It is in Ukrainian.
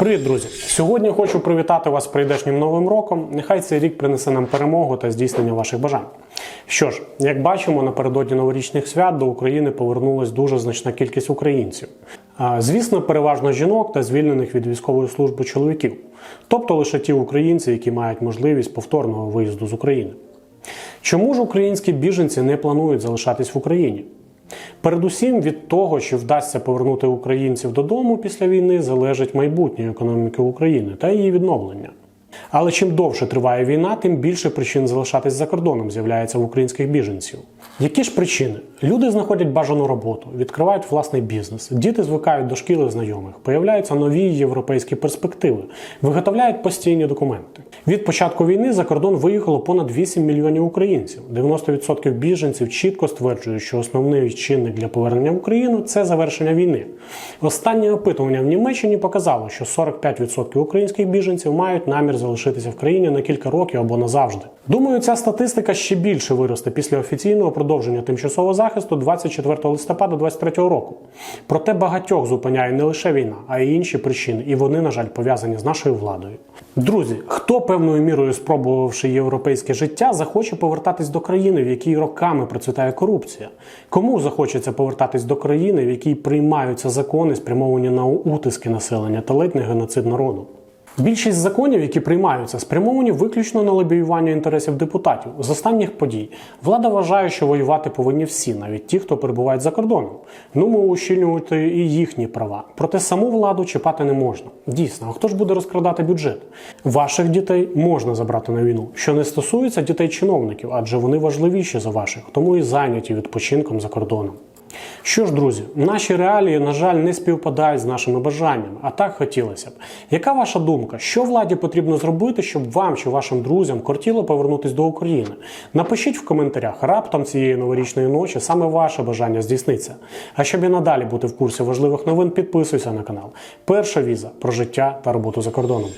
Привіт, друзі! Сьогодні хочу привітати вас з прийдешнім новим роком. Нехай цей рік принесе нам перемогу та здійснення ваших бажань. Що ж, як бачимо, напередодні новорічних свят до України повернулась дуже значна кількість українців. Звісно, переважно жінок та звільнених від військової служби чоловіків, тобто лише ті українці, які мають можливість повторного виїзду з України. Чому ж українські біженці не планують залишатись в Україні? Передусім від того, чи вдасться повернути українців додому після війни, залежить майбутнє економіки України та її відновлення. Але чим довше триває війна, тим більше причин залишатись за кордоном з'являється в українських біженців. Які ж причини? Люди знаходять бажану роботу, відкривають власний бізнес, діти звикають до шкіл і знайомих, появляються нові європейські перспективи, виготовляють постійні документи. Від початку війни за кордон виїхало понад 8 мільйонів українців. 90% біженців чітко стверджують, що основний чинник для повернення в Україну це завершення війни. Останнє опитування в Німеччині показало, що 45% українських біженців мають намір залишитися в країні на кілька років або назавжди. Думаю, ця статистика ще більше виросте після офіційного продовження тимчасового захисту 24 листопада 2023 року. Проте багатьох зупиняє не лише війна, а й інші причини, і вони, на жаль, пов'язані з нашою владою. Друзі, хто певною мірою спробувавши європейське життя, захоче повертатись до країни, в якій роками процвітає корупція? Кому захочеться повертатись до країни, в якій приймаються закони, спрямовані на утиски населення та ледь не геноцид народу? Більшість законів, які приймаються, спрямовані виключно на лобіювання інтересів депутатів. З останніх подій влада вважає, що воювати повинні всі, навіть ті, хто перебувають за кордоном. Ну, ми ущільнювати і їхні права. Проте саму владу чіпати не можна. Дійсно, а хто ж буде розкрадати бюджет? Ваших дітей можна забрати на війну, що не стосується дітей чиновників, адже вони важливіші за ваших, тому і зайняті відпочинком за кордоном. Що ж, друзі, наші реалії, на жаль, не співпадають з нашими бажаннями, а так хотілося б. Яка ваша думка? Що владі потрібно зробити, щоб вам чи вашим друзям кортіло повернутися до України? Напишіть в коментарях, раптом цієї новорічної ночі саме ваше бажання здійсниться. А щоб і надалі бути в курсі важливих новин, підписуйся на канал. Перша віза про життя та роботу за кордоном.